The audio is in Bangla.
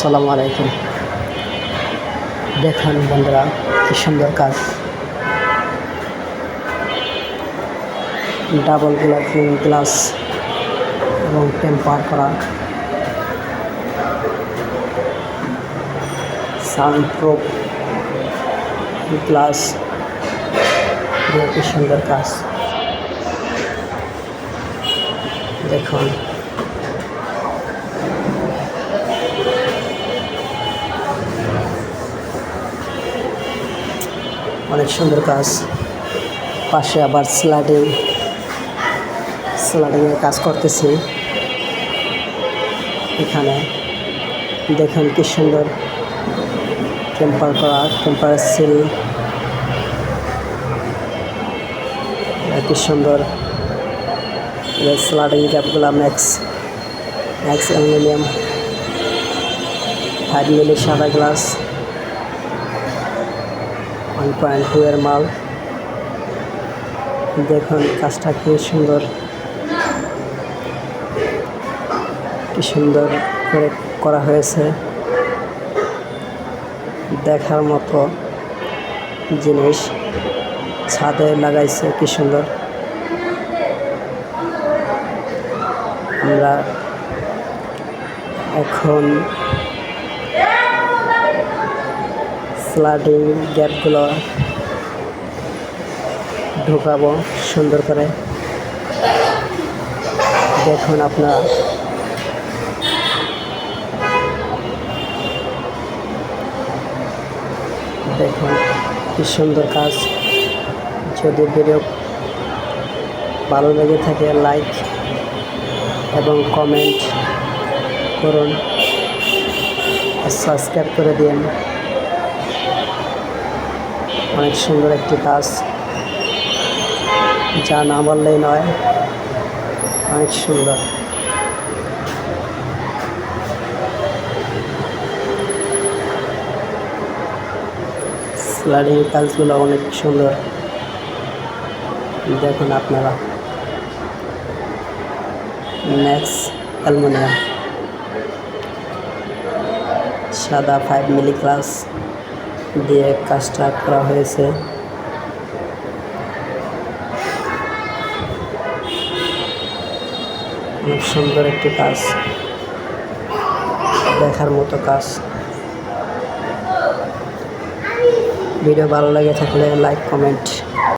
আসসালামু আলাইকুম দেখুন বন্ধুরা কি সুন্দর কাজ ডাবল গ্লাসিং গ্লাস এবং টেম্পার করা সাউন্ড প্রুফ গ্লাস কি সুন্দর কাজ দেখুন অনেক সুন্দর কাজ। পাশে আবার স্লাইডিং স্লাইডিংয়ের কাজ করতেছি। এখানে দেখুন কি সুন্দর টেম্পার করা টেম্পার সিল। কি সুন্দর sliding ক্যাপগুলো max max aluminium five milli সাদা গ্লাস ওয়ান পয়েন্ট টু এর মাল দেখুন কাজটা কি সুন্দর। কি সুন্দর করে করা হয়েছে। দেখার মতো জিনিস। ছাদে লাগাইছে, কি সুন্দর। আমরা এখন স্লাইডিং গ্যাপগুলো ঢোকাবো সুন্দর করে। দেখুন আপনারা। দেখুন কি সুন্দর কাজ। যদি ভিডিও ভালো লেগে থাকে লাইক এবং কমেন্ট করুন। সাবস্ক্রাইব করে দিন। অনেক সুন্দর একটি কাজ। যা না বললেই নয়, অনেক সুন্দর। স্লাইডিং কাজগুলো অনেক সুন্দর। দেখুন আপনারা। Max aluminium. সাদা ফাইভ মিলি ক্লাস দিয়ে কাজটা করা হয়েছে। অনেক সুন্দর একটি কাজ। দেখার মতো কাজ। ভিডিও ভালো লাগে থাকলে লাইক, কমেন্ট